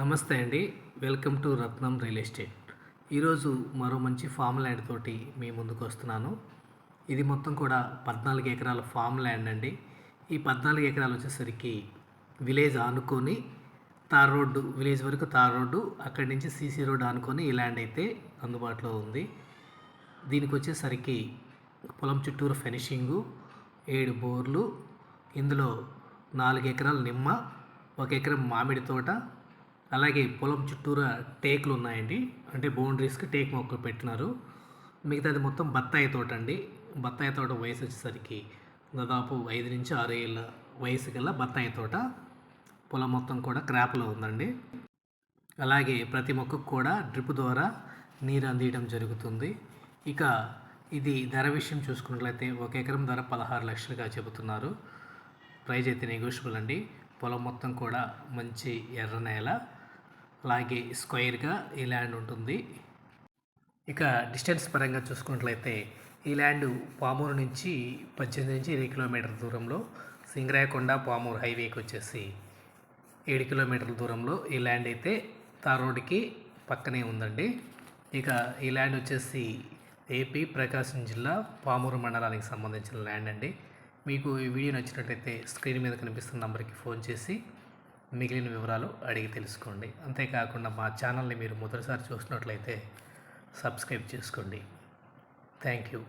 నమస్తే అండి. Welcome to Ratnam real estate. ఈరోజు మరో మంచి ఫామ్ ల్యాండ్ తోటి మీ ముందుకు వస్తున్నాను. ఇది మొత్తం కూడా పద్నాలుగు ఎకరాల ఫామ్ ల్యాండ్ అండి. ఈ పద్నాలుగు ఎకరాలు వచ్చేసరికి విలేజ్ ఆనుకొని తార్ రోడ్డు విలేజ్ వరకు తార్ రోడ్డు అక్కడి నుంచి సీసీ రోడ్ ఆనుకొని ఈ ల్యాండ్ అయితే అందుబాటులో ఉంది. దీనికి వచ్చేసరికి పొలం చుట్టూరు ఫినిషింగు ఏడు బోర్లు ఇందులో నాలుగు ఎకరాల నిమ్మ ఒక ఎకరం మామిడి తోట అలాగే పొలం చుట్టూరా టేకులు ఉన్నాయండి. అంటే బౌండరీస్కి టేక్ మొక్కలు పెట్టినారు. మిగతాది మొత్తం బత్తాయి తోట అండి. బత్తాయి తోట వయసు వచ్చేసరికి దాదాపు ఐదు నుంచి ఆరు ఏళ్ళ వయసు గల బత్తాయి తోట. పొలం మొత్తం కూడా క్రాప్లో ఉందండి. అలాగే ప్రతి మొక్కకు కూడా డ్రిప్ ద్వారా నీరు అందించడం జరుగుతుంది. ఇక ఇది ధర విషయం చూసుకున్నట్లయితే ఒక ఎకరం ధర పదహారు లక్షలుగా చెబుతున్నారు. ప్రైజ్ అయితే నెగోషియబుల్ అండి. పొలం మొత్తం కూడా మంచి ఎర్ర నేల. అలాగే స్క్వైర్గా ఈ ల్యాండ్ ఉంటుంది. ఇక డిస్టెన్స్ పరంగా చూసుకున్నట్లయితే ఈ ల్యాండ్ పామూరు నుంచి పద్దెనిమిది నుంచి ఇరవై కిలోమీటర్ల దూరంలో సింగరాయకొండ పామూరు హైవేకి వచ్చేసి ఏడు కిలోమీటర్ల దూరంలో ఈ ల్యాండ్ అయితే తార్ రోడ్డుకి పక్కనే ఉందండి. ఇక ఈ ల్యాండ్ వచ్చేసి ఏపీ ప్రకాశం జిల్లా పామూరు మండలానికి సంబంధించిన ల్యాండ్ అండి. మీకు ఈ వీడియో నచ్చినట్లయితే స్క్రీన్ మీద కనిపిస్తున్న నంబర్కి ఫోన్ చేసి మిగిలిన వివరాలు అడిగి తెలుసుకోండి. అంతేకాకుండా మా ఛానల్ని మీరు మొదటిసారి చూసినట్లయితే సబ్స్క్రైబ్ చేసుకోండి. Thank you.